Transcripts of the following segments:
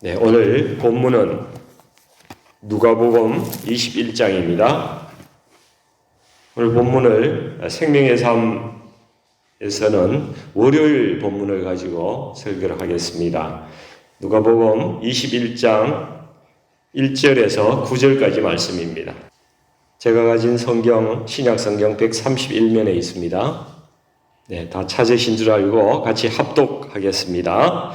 네, 오늘 본문은 누가복음 21장입니다. 오늘 본문을 생명의 삶에서는 월요일 본문을 가지고 설교를 하겠습니다. 누가복음 21장 1절에서 9절까지 말씀입니다. 제가 가진 성경 신약 성경 131면에 있습니다. 네, 다 찾으신 줄 알고 같이 합독하겠습니다.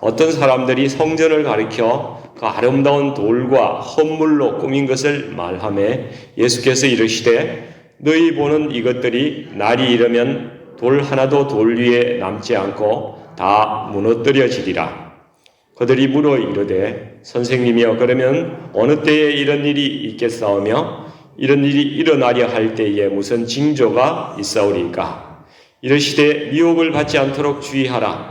어떤 사람들이 성전을 가리켜 그 아름다운 돌과 헌물로 꾸민 것을 말하며 예수께서 이르시되 너희 보는 이것들이 날이 이르면 돌 하나도 돌 위에 남지 않고 다 무너뜨려지리라. 그들이 물어 이르되 선생님이여 그러면 어느 때에 이런 일이 있겠사오며 이런 일이 일어나려 할 때에 무슨 징조가 있사오리까 이르시되 미혹을 받지 않도록 주의하라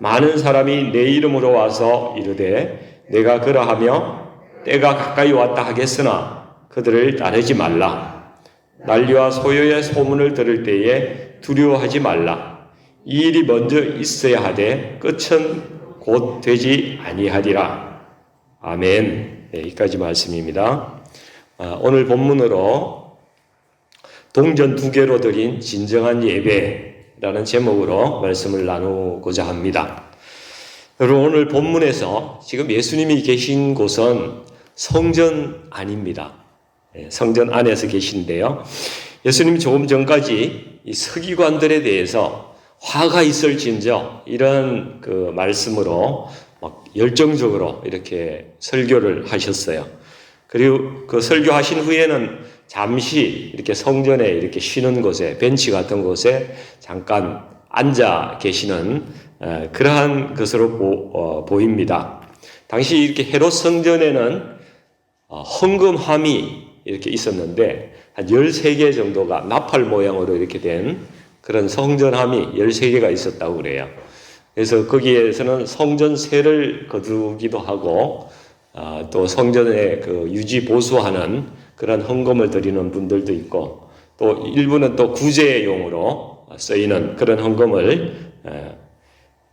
많은 사람이 내 이름으로 와서 이르되 내가 그러하며 때가 가까이 왔다 하겠으나 그들을 따르지 말라 난리와 소요의 소문을 들을 때에 두려워하지 말라 이 일이 먼저 있어야 하되 끝은 곧 되지 아니하리라. 아멘. 네, 여기까지 말씀입니다. 아, 오늘 본문으로 동전 두 개로 드린 진정한 예배 라는 제목으로 말씀을 나누고자 합니다. 여러분 오늘 본문에서 지금 예수님이 계신 곳은 성전 아닙니다. 네, 성전 안에서 계신데요. 예수님 조금 전까지 이 서기관들에 대해서 화가 있을 진저 이런 그 말씀으로 막 열정적으로 이렇게 설교를 하셨어요. 그리고 그 설교하신 후에는 잠시 이렇게 성전에 이렇게 쉬는 곳에 벤치 같은 곳에 잠깐 앉아 계시는 그러한 것으로 보, 어, 입니다 당시 이렇게 헤롯 성전에는 어, 헌금함이 이렇게 있었는데 한 13개 정도가 나팔 모양으로 이렇게 된 그런 성전함이 13개가 있었다고 그래요. 그래서 거기에서는 성전세를 거두기도 하고 아, 또 성전에 그 유지 보수하는 그런 헌금을 드리는 분들도 있고 또 일부는 또 구제용으로 쓰이는 그런 헌금을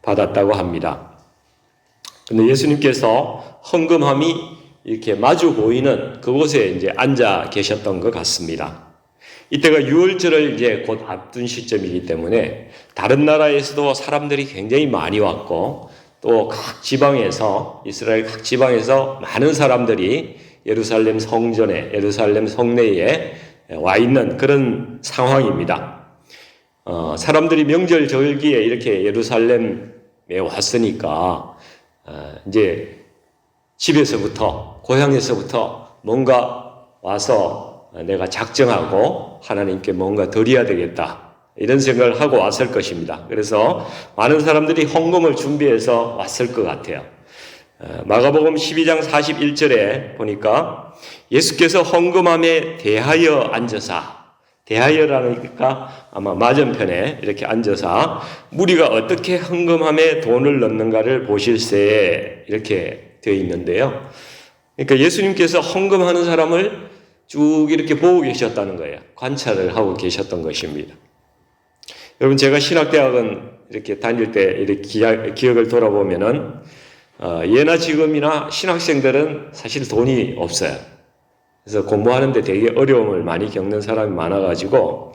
받았다고 합니다. 근데 예수님께서 헌금함이 이렇게 마주 보이는 그곳에 이제 앉아 계셨던 것 같습니다. 이때가 6월절을 이제 곧 앞둔 시점이기 때문에 다른 나라에서도 사람들이 굉장히 많이 왔고 또 각 지방에서 이스라엘 각 지방에서 많은 사람들이 예루살렘 성전에 예루살렘 성내에 와 있는 그런 상황입니다. 어, 사람들이 명절 절기에 이렇게 예루살렘에 왔으니까 어, 이제 집에서부터 고향에서부터 뭔가 와서 내가 작정하고 하나님께 뭔가 드려야 되겠다. 이런 생각을 하고 왔을 것입니다. 그래서 많은 사람들이 헌금을 준비해서 왔을 것 같아요. 어, 마가복음 12장 41절에 보니까 예수께서 헌금함에 대하여 앉으사 대하여라니까 아마 맞은편에 이렇게 앉아서 무리가 어떻게 헌금함에 돈을 넣는가를 보실세 이렇게 되어 있는데요. 그러니까 예수님께서 헌금하는 사람을 쭉 이렇게 보고 계셨다는 거예요. 관찰을 하고 계셨던 것입니다. 여러분, 제가 신학대학은 이렇게 다닐 때 이렇게 기억, 을 돌아보면은, 어, 예나 지금이나 신학생들은 사실 돈이 없어요. 그래서 공부하는데 되게 어려움을 많이 겪는 사람이 많아가지고,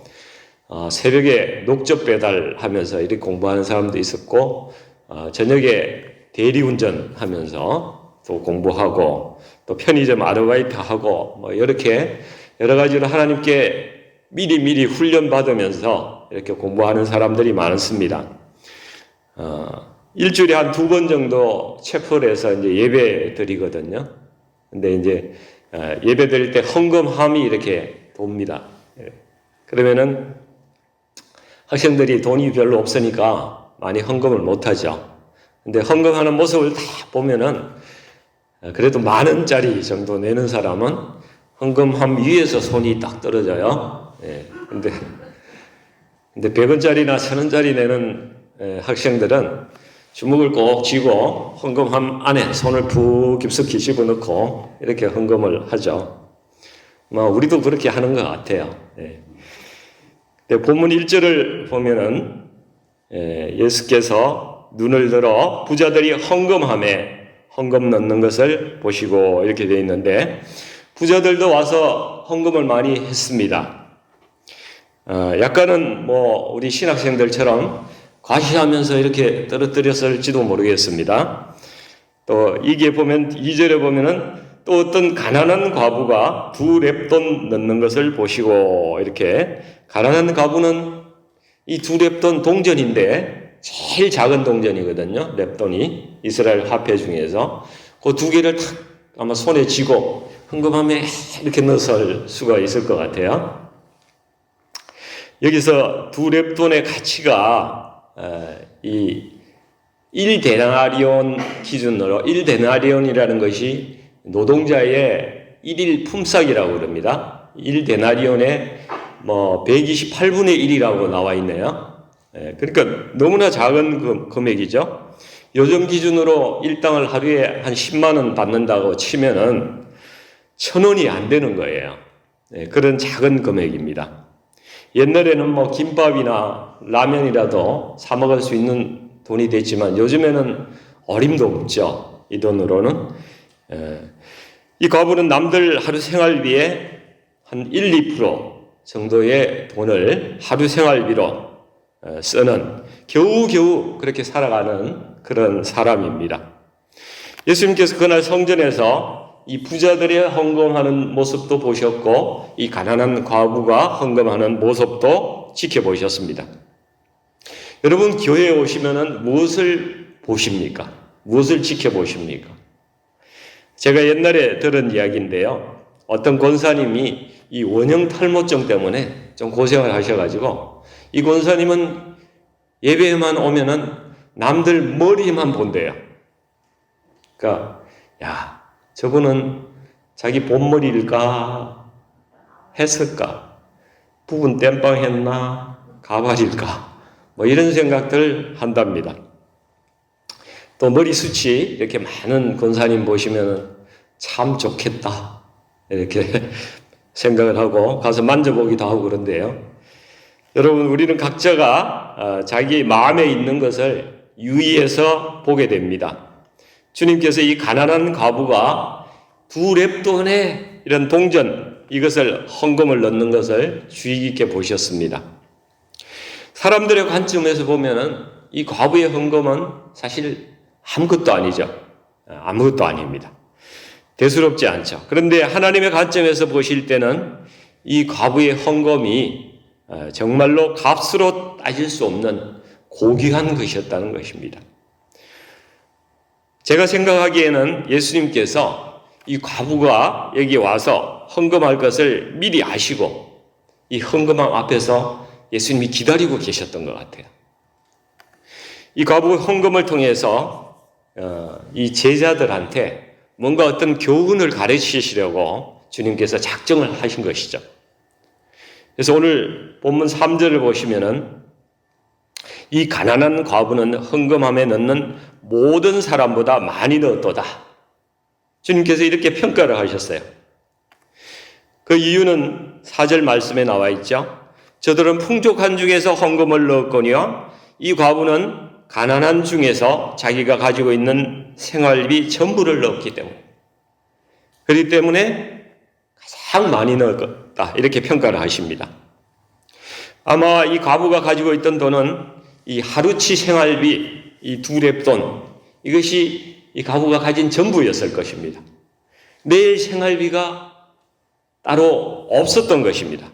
어, 새벽에 녹즙 배달하면서 이렇게 공부하는 사람도 있었고, 어, 저녁에 대리운전 하면서 또 공부하고, 또 편의점 아르바이트 하고 뭐 이렇게 여러 가지로 하나님께 미리 미리 훈련 받으면서 이렇게 공부하는 사람들이 많습니다. 어, 일주일에 한 두 번 정도 채플에서 이제 예배 드리거든요. 근데 이제 어, 예배 드릴 때 헌금함이 이렇게 돕니다. 예. 그러면은 학생들이 돈이 별로 없으니까 많이 헌금을 못 하죠. 근데 헌금하는 모습을 다 보면은 어, 그래도 만 원짜리 정도 내는 사람은 헌금함 위에서 손이 딱 떨어져요. 예. 근데 근데 100원짜리나 1000원짜리 내는 예, 학생들은 주먹을 꼭 쥐고 헌금함 안에 손을 푹 깊숙이 집어넣고 이렇게 헌금을 하죠. 뭐 우리도 그렇게 하는 것 같아요. 예. 근데 본문 1절을 보면은 예, 예수께서 눈을 들어 부자들이 헌금함에 헌금 넣는 것을 보시고 이렇게 되어 있는데 부자들도 와서 헌금을 많이 했습니다. 어, 약간은 뭐 우리 신학생들처럼 과시하면서 이렇게 떨어뜨렸을지도 모르겠습니다. 또 이게 보면 2절에 보면은 또 어떤 가난한 과부가 두 랩돈 넣는 것을 보시고 이렇게 가난한 과부는 이 두 랩돈 동전인데 제일 작은 동전이거든요. 랩돈이 이스라엘 화폐 중에서 그 두 개를 탁 아마 손에 쥐고 헌금함에 이렇게 넣을 수가 있을 것 같아요. 여기서 두 랩돈의 가치가 어, 이 1데나리온 기준으로 1데나리온이라는 것이 노동자의 1일 품삯이라고 그럽니다. 1데나리온의 뭐 128분의 1이라고 나와 있네요. 예, 그러니까 너무나 작은 금- 금액이죠. 요즘 기준으로 일당을 하루에 한 10만 원 받는다고 치면은 천 원이 안 되는 거예요. 예, 그런 작은 금액입니다. 옛날에는 뭐 김밥이나 라면이라도 사 먹을 수 있는 돈이 됐지만 요즘에는 어림도 없죠. 이 돈으로는. 예. 이 과부는 남들 하루 생활비에 한 1, 2% 정도의 돈을 하루 생활비로 어, 쓰는 겨우겨우 그렇게 살아가는 그런 사람입니다. 예수님께서 그날 성전에서 이 부자들의 헌금하는 모습도 보셨고 이 가난한 과부가 헌금하는 모습도 지켜보셨습니다. 여러분 교회에 오시면은 무엇을 보십니까? 무엇을 지켜보십니까? 제가 옛날에 들은 이야기인데요. 어떤 권사님이 이 원형 탈모증 때문에 좀 고생을 하셔가지고 이 권사님은 예배에만 오면은 남들 머리만 본대요. 그러니까 야 저분은 자기 본머리일까 했을까 부분 땜빵 했나 가발일까 뭐 이런 생각들 한답니다. 또 머리 숱이 이렇게 많은 권사님 보시면 참 좋겠다 이렇게 생각을 하고 가서 만져보기도 하고 그런데요. 여러분 우리는 각자가 어, 자기 마음에 있는 것을 유의해서 보게 됩니다. 주님께서 이 가난한 과부가 두 랩돈의 이런 동전 이것을 헌금을 넣는 것을 주의 깊게 보셨습니다. 사람들의 관점에서 보면은 이 과부의 헌금은 사실 아무것도 아니죠. 아무것도 아닙니다. 대수롭지 않죠. 그런데 하나님의 관점에서 보실 때는 이 과부의 헌금이 어, 정말로 값으로 따질 수 없는 고귀한 것이었다는 것입니다. 제가 생각하기에는 예수님께서 이 과부가 여기 와서 헌금할 것을 미리 아시고 이 헌금함 앞에서 예수님이 기다리고 계셨던 것 같아요. 이 과부 헌금을 통해서 어, 이 제자들한테 뭔가 어떤 교훈을 가르치시려고 주님께서 작정을 하신 것이죠. 그래서 오늘 본문 3절을 보시면은 이 가난한 과부는 헌금함에 넣는 모든 사람보다 많이 넣었도다. 주님께서 이렇게 평가를 하셨어요. 그 이유는 4절 말씀에 나와 있죠. 저들은 풍족한 중에서 헌금을 넣었거니와 이 과부는 가난한 중에서 자기가 가지고 있는 생활비 전부를 넣었기 때문에 그렇기 때문에 가장 많이 넣었다 이렇게 평가를 하십니다. 아마 이 과부가 가지고 있던 돈은 이 하루치 생활비 이 두 랩돈 이것이 이 과부가 가진 전부였을 것입니다. 내일 생활비가 따로 없었던 것입니다.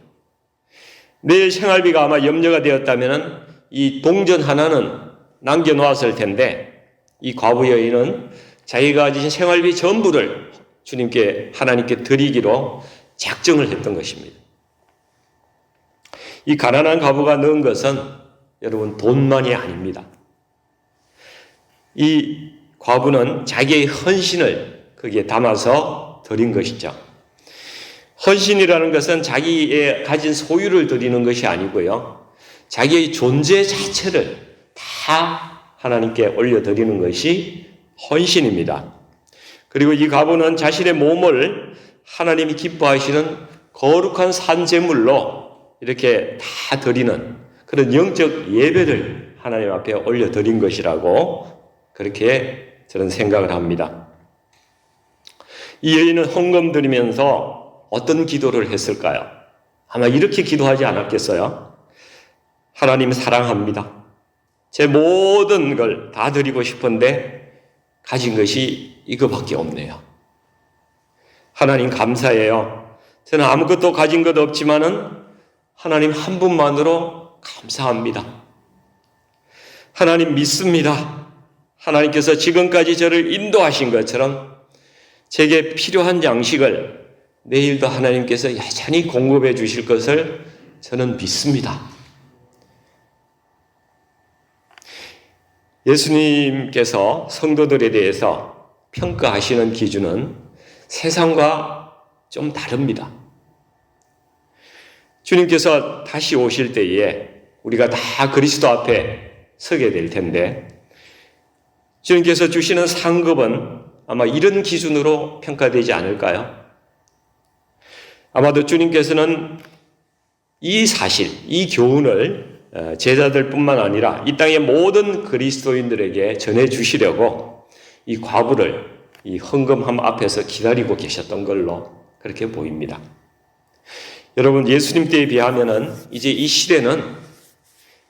내일 생활비가 아마 염려가 되었다면 이 동전 하나는 남겨놓았을 텐데 이 과부 여인은 자기가 가진 생활비 전부를 주님께 하나님께 드리기로 작정을 했던 것입니다. 이 가난한 과부가 넣은 것은 여러분 돈만이 아닙니다. 이 과부는 자기의 헌신을 거기에 담아서 드린 것이죠. 헌신이라는 것은 자기의 가진 소유를 드리는 것이 아니고요. 자기의 존재 자체를 다 하나님께 올려드리는 것이 헌신입니다. 그리고 이 가부는 자신의 몸을 하나님이 기뻐하시는 거룩한 산제물로 이렇게 다 드리는 그런 영적 예배를 하나님 앞에 올려드린 것이라고 그렇게 저는 생각을 합니다. 이 여인은 헌금 드리면서 어떤 기도를 했을까요? 아마 이렇게 기도하지 않았겠어요? 하나님 사랑합니다. 제 모든 걸 다 드리고 싶은데 가진 것이 이거밖에 없네요. 하나님 감사해요. 저는 아무것도 가진 것 없지만은 하나님 한 분만으로 감사합니다. 하나님 믿습니다. 하나님께서 지금까지 저를 인도하신 것처럼 제게 필요한 양식을 내일도 하나님께서 여전히 공급해 주실 것을 저는 믿습니다. 예수님께서 성도들에 대해서 평가하시는 기준은 세상과 좀 다릅니다. 주님께서 다시 오실 때에 우리가 다 그리스도 앞에 서게 될 텐데 주님께서 주시는 상급은 아마 이런 기준으로 평가되지 않을까요? 아마도 주님께서는 이 사실, 이 교훈을 어, 제자들뿐만 아니라 이 땅의 모든 그리스도인들에게 전해 주시려고 이 과부를 이 헌금함 앞에서 기다리고 계셨던 걸로 그렇게 보입니다. 여러분 예수님 때에 비하면은 이제 이 시대는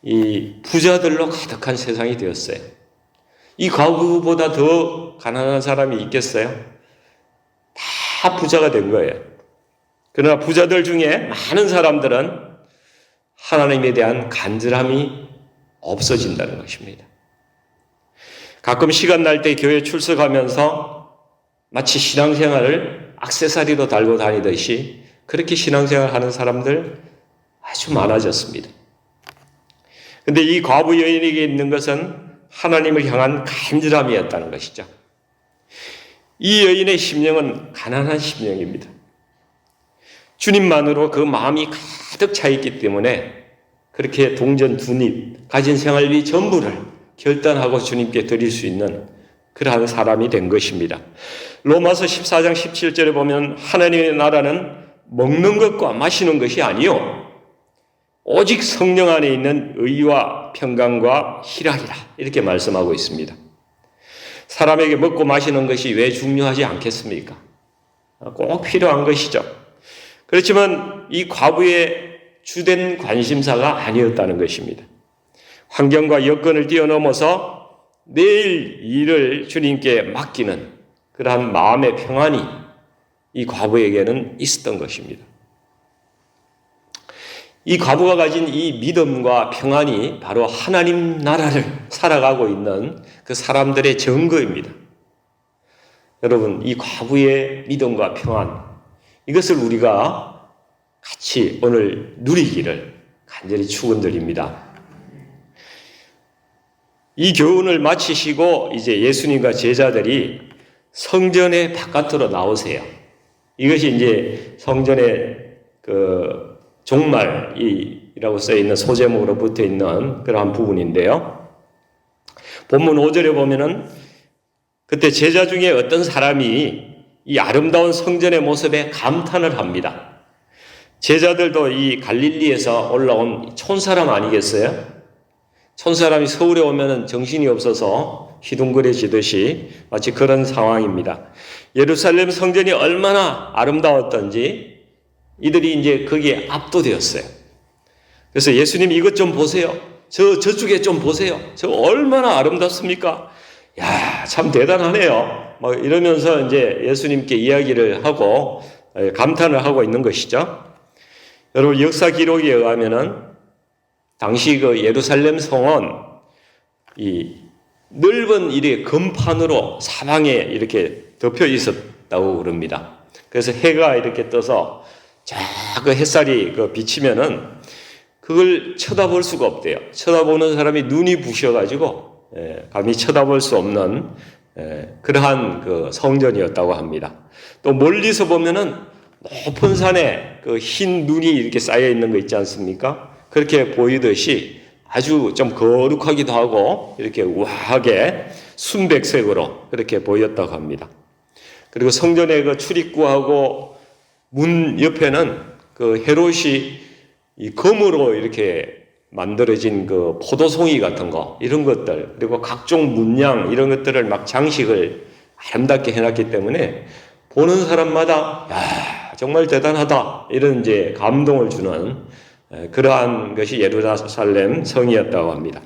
이 부자들로 가득한 세상이 되었어요. 이 과부보다 더 가난한 사람이 있겠어요? 다 부자가 된 거예요. 그러나 부자들 중에 많은 사람들은 하나님에 대한 간절함이 없어진다는 것입니다. 가끔 시간 날 때 교회 출석하면서 마치 신앙생활을 악세사리로 달고 다니듯이 그렇게 신앙생활 하는 사람들 아주 많아졌습니다. 근데 이 과부 여인에게 있는 것은 하나님을 향한 간절함이었다는 것이죠. 이 여인의 심령은 가난한 심령입니다. 주님만으로 그 마음이 가득 차 있기 때문에 그렇게 동전 두입, 가진 생활비 전부를 결단하고 주님께 드릴 수 있는 그러한 사람이 된 것입니다. 로마서 14장 17절에 보면 하나님의 나라는 먹는 것과 마시는 것이 아니요. 오직 성령 안에 있는 의와 평강과 희락이라. 이렇게 말씀하고 있습니다. 사람에게 먹고 마시는 것이 왜 중요하지 않겠습니까? 꼭 필요한 것이죠. 그렇지만 이 과부의 주된 관심사가 아니었다는 것입니다. 환경과 여건을 뛰어넘어서 내일 일을 주님께 맡기는 그러한 마음의 평안이 이 과부에게는 있었던 것입니다. 이 과부가 가진 이 믿음과 평안이 바로 하나님 나라를 살아가고 있는 그 사람들의 증거입니다. 여러분, 이 과부의 믿음과 평안, 이것을 우리가 같이 오늘 누리기를 간절히 축원드립니다. 이 교훈을 마치시고 이제 예수님과 제자들이 성전의 바깥으로 나오세요. 이것이 이제 성전의 그 종말이라고 써 있는 소제목으로 붙어 있는 그러한 부분인데요. 본문 5절에 보면은 그때 제자 중에 어떤 사람이 이 아름다운 성전의 모습에 감탄을 합니다. 제자들도 이 갈릴리에서 올라온 촌사람 아니겠어요? 촌사람이 서울에 오면 정신이 없어서 희둥거려지듯이 마치 그런 상황입니다. 예루살렘 성전이 얼마나 아름다웠던지 이들이 이제 거기에 압도되었어요. 그래서 예수님 이것 좀 보세요. 저, 저쪽에 좀 보세요. 저 얼마나 아름답습니까? 야, 참 대단하네요. 뭐 이러면서 이제 예수님께 이야기를 하고 예, 감탄을 하고 있는 것이죠. 여러분 역사 기록에 의하면은 당시 그 예루살렘 성은 이 넓은 이리 금판으로 사방에 이렇게 덮여 있었다고 그럽니다. 그래서 해가 이렇게 떠서 자그 햇살이 그 비치면은 그걸 쳐다볼 수가 없대요. 쳐다보는 사람이 눈이 부셔가지고 예, 감히 쳐다볼 수 없는 에, 그러한 그 성전이었다고 합니다. 또 멀리서 보면은 높은 산에 그 흰 눈이 이렇게 쌓여 있는 거 있지 않습니까? 그렇게 보이듯이 아주 좀 거룩하기도 하고 이렇게 우아하게 순백색으로 그렇게 보였다고 합니다. 그리고 성전의 그 출입구하고 문 옆에는 그 헤롯이 이 금으로 이렇게 만들어진 그 포도송이 같은 거 이런 것들 그리고 각종 문양 이런 것들을 막 장식을 아름답게 해놨기 때문에 보는 사람마다 야 정말 대단하다 이런 이제 감동을 주는 에, 그러한 것이 예루살렘 성이었다고 합니다.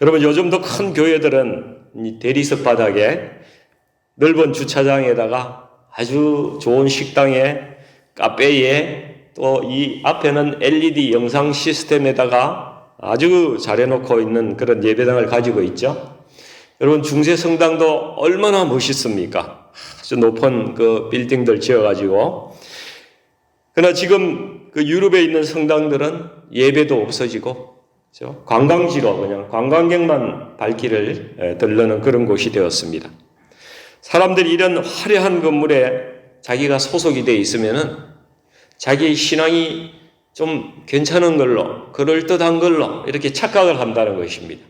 여러분 요즘도 큰 교회들은 이 대리석 바닥에 넓은 주차장에다가 아주 좋은 식당에 카페에 또 이 앞에는 LED 영상 시스템에다가 아주 잘해놓고 있는 그런 예배당을 가지고 있죠. 여러분 중세 성당도 얼마나 멋있습니까? 아주 높은 그 빌딩들 지어가지고 그러나 지금 그 유럽에 있는 성당들은 예배도 없어지고? 관광지로 그냥 관광객만 발길을 에, 들르는 그런 곳이 되었습니다. 사람들이 이런 화려한 건물에 자기가 소속이 되어 있으면은 자기 신앙이 좀 괜찮은 걸로, 그럴듯한 걸로 이렇게 착각을 한다는 것입니다.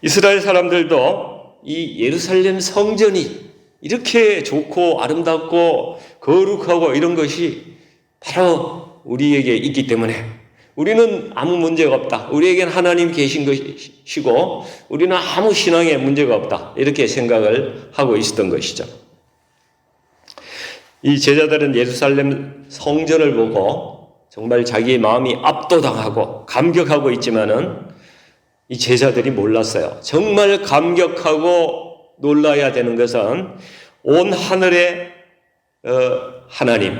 이스라엘 사람들도 이 예루살렘 성전이 이렇게 좋고 아름답고 거룩하고 이런 것이 바로 우리에게 있기 때문에 우리는 아무 문제가 없다. 우리에겐 하나님 계신 것이고 우리는 아무 신앙에 문제가 없다. 이렇게 생각을 하고 있었던 것이죠. 이 제자들은 예루살렘 성전을 보고 정말 자기의 마음이 압도당하고 감격하고 있지만은 이 제자들이 몰랐어요. 정말 감격하고 놀라야 되는 것은 온 하늘의 어, 하나님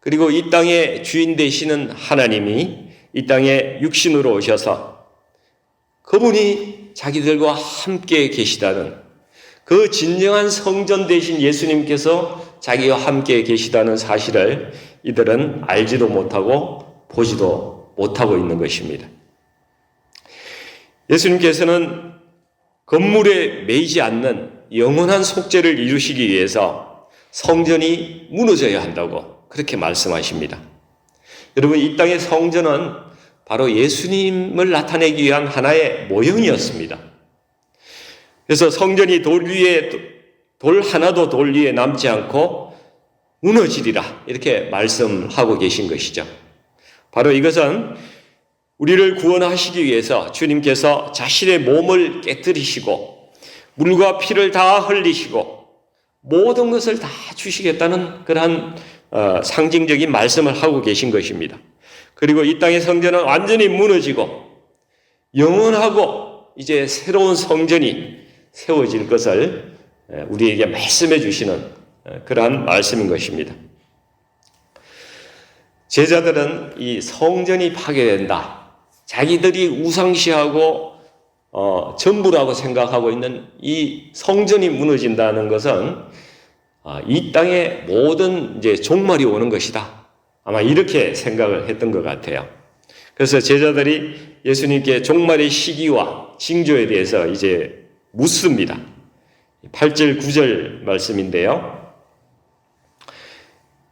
그리고 이 땅의 주인 되시는 하나님이 이 땅에 육신으로 오셔서 그분이 자기들과 함께 계시다는 그 진정한 성전 되신 예수님께서 자기와 함께 계시다는 사실을 이들은 알지도 못하고 보지도 못하고 있는 것입니다. 예수님께서는 건물에 매이지 않는 영원한 속죄를 이루시기 위해서 성전이 무너져야 한다고 그렇게 말씀하십니다. 여러분, 이 땅의 성전은 바로 예수님을 나타내기 위한 하나의 모형이었습니다. 그래서 성전이 돌 위에, 돌 하나도 돌 위에 남지 않고 무너지리라. 이렇게 말씀하고 계신 것이죠. 바로 이것은 우리를 구원하시기 위해서 주님께서 자신의 몸을 깨뜨리시고 물과 피를 다 흘리시고 모든 것을 다 주시겠다는 그러한 어, 상징적인 말씀을 하고 계신 것입니다. 그리고 이 땅의 성전은 완전히 무너지고 영원하고 이제 새로운 성전이 세워질 것을 우리에게 말씀해 주시는 그러한 말씀인 것입니다. 제자들은 이 성전이 파괴된다. 자기들이 우상시하고 어, 전부라고 생각하고 있는 이 성전이 무너진다는 것은 아, 이 땅의 모든 이제 종말이 오는 것이다. 아마 이렇게 생각을 했던 것 같아요. 그래서 제자들이 예수님께 종말의 시기와 징조에 대해서 이제 묻습니다. 8절, 9절 말씀인데요.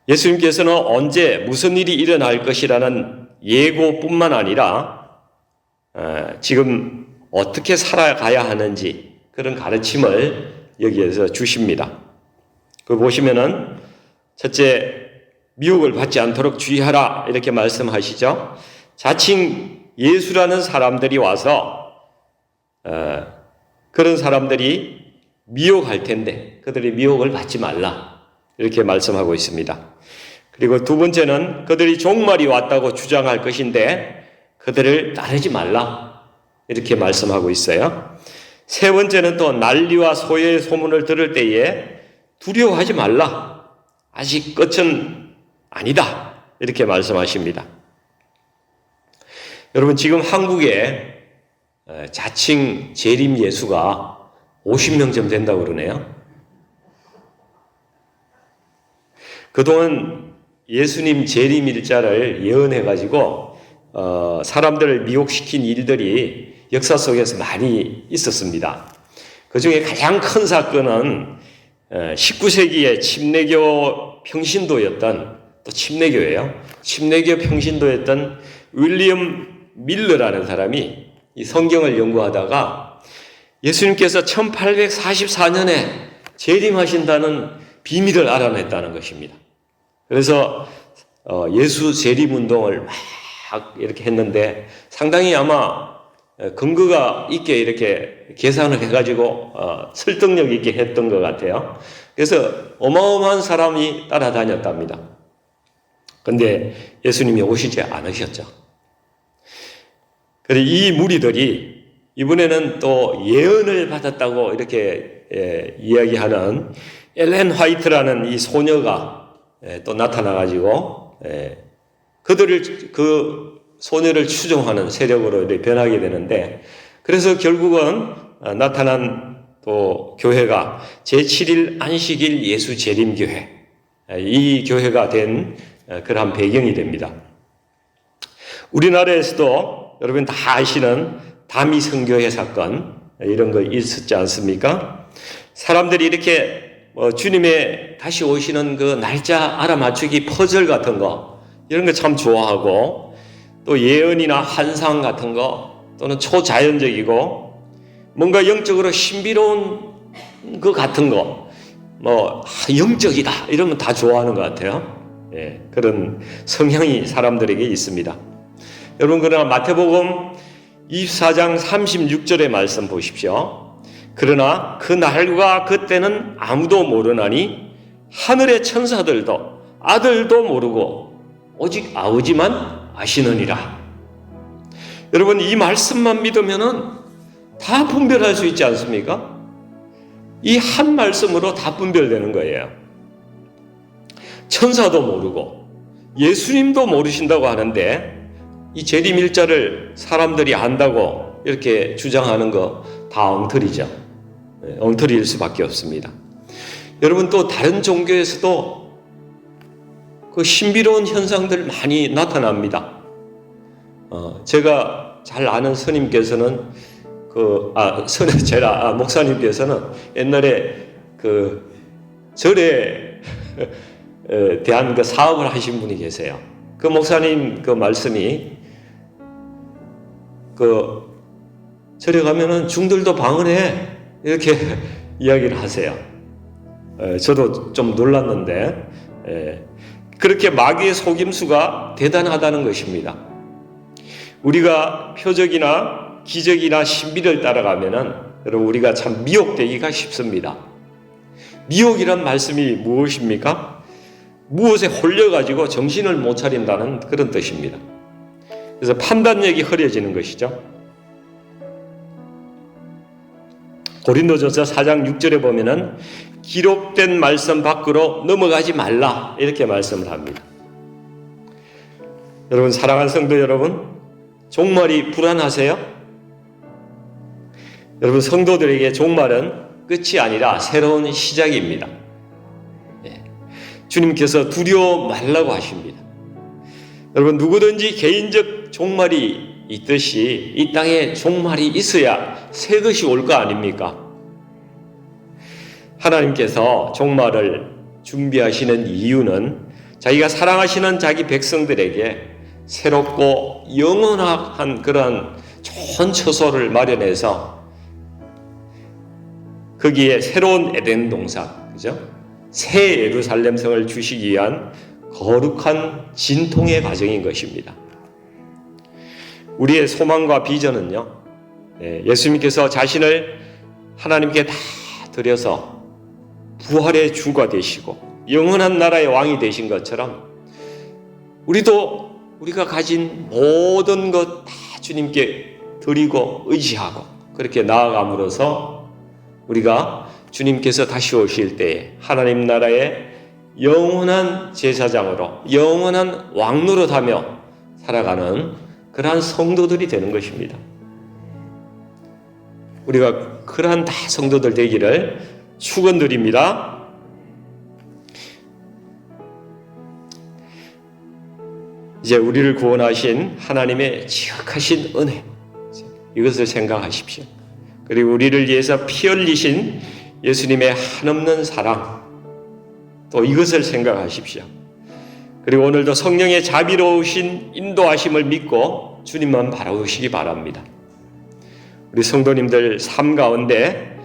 예수님께서는 언제 무슨 일이 일어날 것이라는 예고뿐만 아니라 어, 지금 어떻게 살아가야 하는지 그런 가르침을 여기에서 주십니다. 그 보시면은 첫째 미혹을 받지 않도록 주의하라 이렇게 말씀하시죠. 자칭 예수라는 사람들이 와서 어, 그런 사람들이 미혹할 텐데 그들이 미혹을 받지 말라 이렇게 말씀하고 있습니다. 그리고 두 번째는 그들이 종말이 왔다고 주장할 것인데 그들을 따르지 말라 이렇게 말씀하고 있어요. 세 번째는 또 난리와 소외의 소문을 들을 때에 두려워하지 말라. 아직 끝은 아니다. 이렇게 말씀하십니다. 여러분, 지금 한국에 자칭 재림 예수가 50명쯤 된다고 그러네요. 그동안 예수님 재림 일자를 예언해가지고, 어, 사람들을 미혹시킨 일들이 역사 속에서 많이 있었습니다. 그 중에 가장 큰 사건은 19세기의 침례교 평신도였던 또 침례교예요. 침례교 평신도였던 윌리엄 밀러라는 사람이 이 성경을 연구하다가 예수님께서 1844년에 재림하신다는 비밀을 알아냈다는 것입니다. 그래서 어, 예수 재림 운동을 막 이렇게 했는데 상당히 아마 근거가 있게 이렇게 계산을 해가지고 어, 설득력 있게 했던 것 같아요. 그래서 어마어마한 사람이 따라다녔답니다. 근데 예수님이 오시지 않으셨죠. 그래 이 무리들이 이번에는 또 예언을 받았다고 이렇게 예, 이야기하는 엘렌 화이트라는 이 소녀가 예, 또 나타나가지고 예, 그들을 그 소녀를 추종하는 세력으로 이렇게 변하게 되는데 그래서 결국은 어, 나타난 또 교회가 제7일 안식일 예수 재림교회 예, 이 교회가 된 어, 그러한 배경이 됩니다. 우리나라에서도 여러분 다 아시는 다미 성교회 사건 이런 거 있었지 않습니까? 사람들이 이렇게 뭐 주님의 다시 오시는 그 날짜 알아맞추기 퍼즐 같은 거 이런 거 참 좋아하고 또 예언이나 환상 같은 거 또는 초자연적이고 뭔가 영적으로 신비로운 그 같은 거 뭐 영적이다 이러면 다 좋아하는 것 같아요. 예, 그런 성향이 사람들에게 있습니다. 여러분 그러나 마태복음 24장 36절의 말씀 보십시오. 그러나 그 날과 그때는 아무도 모르나니 하늘의 천사들도 아들도 모르고 오직 아버지만 아시느니라. 여러분 이 말씀만 믿으면은 다 분별할 수 있지 않습니까? 이 한 말씀으로 다 분별되는 거예요. 천사도 모르고 예수님도 모르신다고 하는데 이 재림 일자를 사람들이 안다고 이렇게 주장하는 거 다 엉터리죠. 네, 엉터리일 수밖에 없습니다. 여러분 또 다른 종교에서도 그 신비로운 현상들 많이 나타납니다. 어, 제가 잘 아는 스님께서는 그, 아, 선, 제가, 아, 목사님께서는 옛날에 그 절에 대한 그 사업을 하신 분이 계세요. 그 목사님 그 말씀이 그 절에 가면은 중들도 방언해 이렇게 이야기를 하세요. 에, 저도 좀 놀랐는데 에, 그렇게 마귀의 속임수가 대단하다는 것입니다. 우리가 표적이나 기적이나 신비를 따라가면은 여러분 우리가 참 미혹되기가 쉽습니다. 미혹이란 말씀이 무엇입니까? 무엇에 홀려가지고 정신을 못 차린다는 그런 뜻입니다. 그래서 판단력이 흐려지는 것이죠. 고린도전서 4장 6절에 보면은 기록된 말씀 밖으로 넘어가지 말라 이렇게 말씀을 합니다. 여러분 사랑하는 성도 여러분 종말이 불안하세요? 여러분 성도들에게 종말은 끝이 아니라 새로운 시작입니다. 예. 주님께서 두려워 말라고 하십니다. 여러분 누구든지 개인적 종말이 있듯이 이 땅에 종말이 있어야 새 것이 올 거 아닙니까? 하나님께서 종말을 준비하시는 이유는 자기가 사랑하시는 자기 백성들에게 새롭고 영원한 그런 좋은 처소를 마련해서 거기에 새로운 에덴 동산, 그죠? 새 예루살렘 성을 주시기 위한 거룩한 진통의 과정인 것입니다. 우리의 소망과 비전은요, 예, 예수님께서 자신을 하나님께 다 드려서 부활의 주가 되시고 영원한 나라의 왕이 되신 것처럼 우리도 우리가 가진 모든 것 다 주님께 드리고 의지하고 그렇게 나아감으로써 우리가 주님께서 다시 오실 때에 하나님 나라의 영원한 제사장으로 영원한 왕노릇하며 살아가는 그러한 성도들이 되는 것입니다. 우리가 그러한 다 성도들 되기를 축원드립니다. 이제 우리를 구원하신 하나님의 지극하신 은혜 이것을 생각하십시오. 그리고 우리를 위해서 피 흘리신 예수님의 한없는 사랑 또 이것을 생각하십시오. 그리고 오늘도 성령의 자비로우신 인도하심을 믿고 주님만 바라보시기 바랍니다. 우리 성도님들 삶 가운데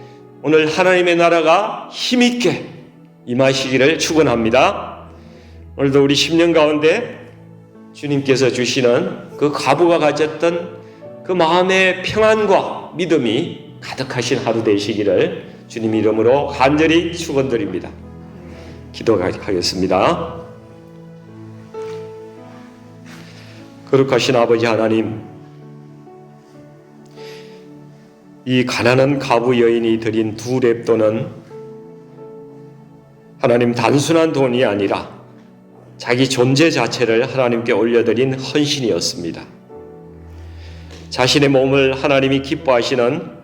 오늘 하나님의 나라가 힘있게 임하시기를 축원합니다. 오늘도 우리 10년 가운데 주님께서 주시는 그 과부가 가졌던 그 마음의 평안과 믿음이 가득하신 하루 되시기를 주님 이름으로 간절히 축원드립니다. 기도하겠습니다. 거룩하신 아버지 하나님, 이 가난한 가부 여인이 드린 두 랩돈은 하나님 단순한 돈이 아니라 자기 존재 자체를 하나님께 올려드린 헌신이었습니다. 자신의 몸을 하나님이 기뻐하시는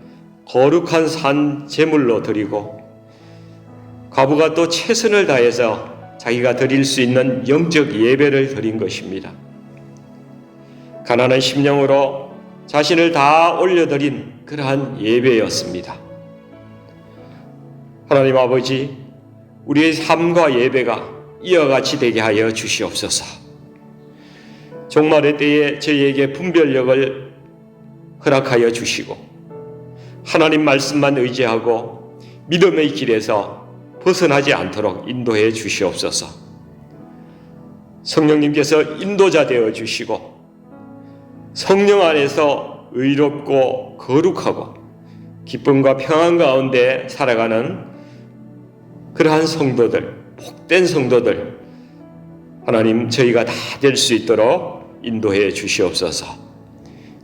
거룩한 산 제물로 드리고 과부가 또 최선을 다해서 자기가 드릴 수 있는 영적 예배를 드린 것입니다. 가난한 심령으로 자신을 다 올려드린 그러한 예배였습니다. 하나님 아버지, 우리의 삶과 예배가 이와 같이 되게 하여 주시옵소서. 종말의 때에 저희에게 분별력을 허락하여 주시고, 하나님 말씀만 의지하고 믿음의 길에서 벗어나지 않도록 인도해 주시옵소서. 성령님께서 인도자 되어 주시고, 성령 안에서 의롭고 거룩하고 기쁨과 평안 가운데 살아가는 그러한 성도들, 복된 성도들, 하나님 저희가 다 될 수 있도록 인도해 주시옵소서.